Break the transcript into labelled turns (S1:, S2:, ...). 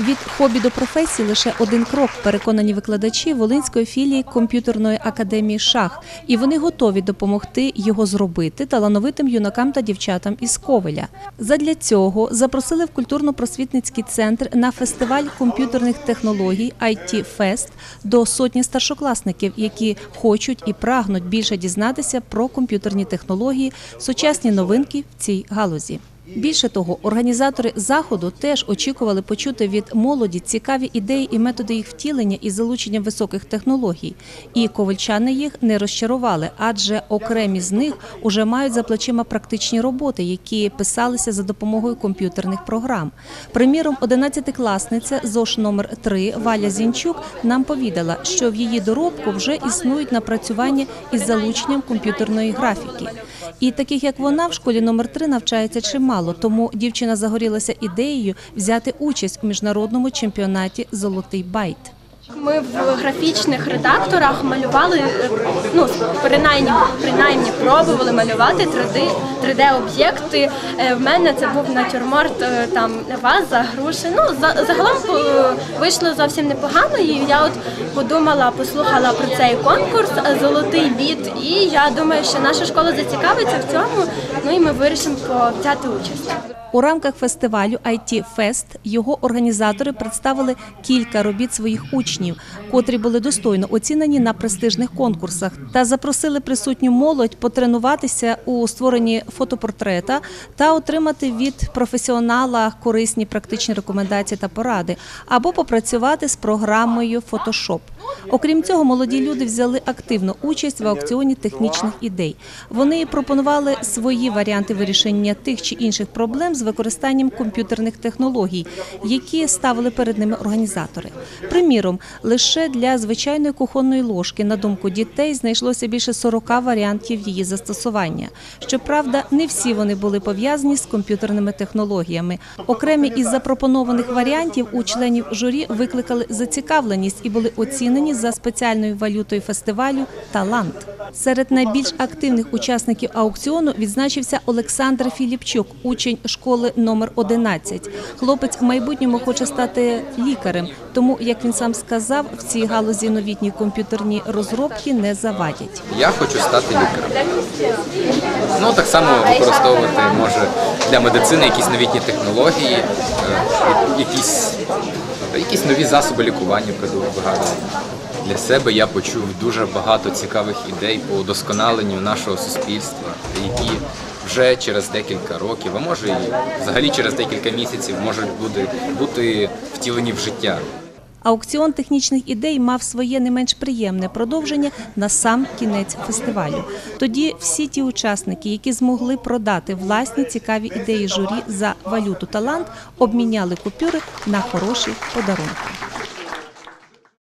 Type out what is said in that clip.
S1: Від хобі до професії лише один крок, переконані викладачі Волинської філії комп'ютерної академії Шах, і вони готові допомогти його зробити талановитим юнакам та дівчатам із Ковеля. Задля цього запросили в культурно-просвітницький центр на фестиваль комп'ютерних технологій IT Fest до сотні старшокласників, які хочуть і прагнуть більше дізнатися про комп'ютерні технології, сучасні новинки в цій галузі. Більше того, організатори заходу теж очікували почути від молоді цікаві ідеї і методи їх втілення із залученням високих технологій. І ковальчани їх не розчарували, адже окремі з них уже мають за плечима практичні роботи, які писалися за допомогою комп'ютерних програм. Приміром, 11-класниця ЗОШ номер 3 Валя Зінчук нам повідала, що в її доробку вже існують напрацювання із залученням комп'ютерної графіки. І таких як вона в школі номер 3 навчається чимало, тому дівчина загорілася ідеєю взяти участь у міжнародному чемпіонаті Золотий байт.
S2: Ми в графічних редакторах малювали, ну принаймні, принаймні пробували малювати 3D, 3D-об'єкти. Е, В мене це був натюрморт е, там ваза, груші. Ну за- загалом е, вийшло зовсім непогано. І я от подумала, послухала про цей конкурс Золотий біт. І я думаю, що наша школа зацікавиться в цьому. Ну і ми вирішимо взяти участь.
S1: У рамках фестивалю IT Fest його організатори представили кілька робіт своїх учнів, котрі були достойно оцінені на престижних конкурсах, та запросили присутню молодь потренуватися у створенні фотопортрета та отримати від професіонала корисні практичні рекомендації та поради, або попрацювати з програмою Photoshop. Окрім цього, молоді люди взяли активну участь в аукціоні технічних ідей. Вони пропонували свої варіанти вирішення тих чи інших проблем з використанням комп'ютерних технологій, які ставили перед ними організатори. Приміром, лише для звичайної кухонної ложки, на думку дітей, знайшлося більше 40 варіантів її застосування. Щоправда, не всі вони були пов'язані з комп'ютерними технологіями. Окремі із запропонованих варіантів у членів журі викликали зацікавленість і були оцінені за спеціальною валютою фестивалю Талант. Серед найбільш активних учасників аукціону відзначився Олександр Філіпчук, учень школи номер 11. Хлопець в майбутньому хоче стати лікарем, тому, як він сам сказав, в цій галузі новітні комп'ютерні розробки не завадять.
S3: Я хочу стати лікарем. Ну так само використовувати може для медицини якісь новітні технології, е, якісь, якісь нові засоби лікування придумати. Для себе я почув дуже багато цікавих ідей по удосконаленню нашого суспільства, які вже через декілька років, а може і взагалі через декілька місяців можуть бути, бути втілені в життя.
S1: Аукціон технічних ідей мав своє не менш приємне продовження на сам кінець фестивалю. Тоді всі ті учасники, які змогли продати власні цікаві ідеї журі за валюту талант, обміняли купюри на хороші подарунки.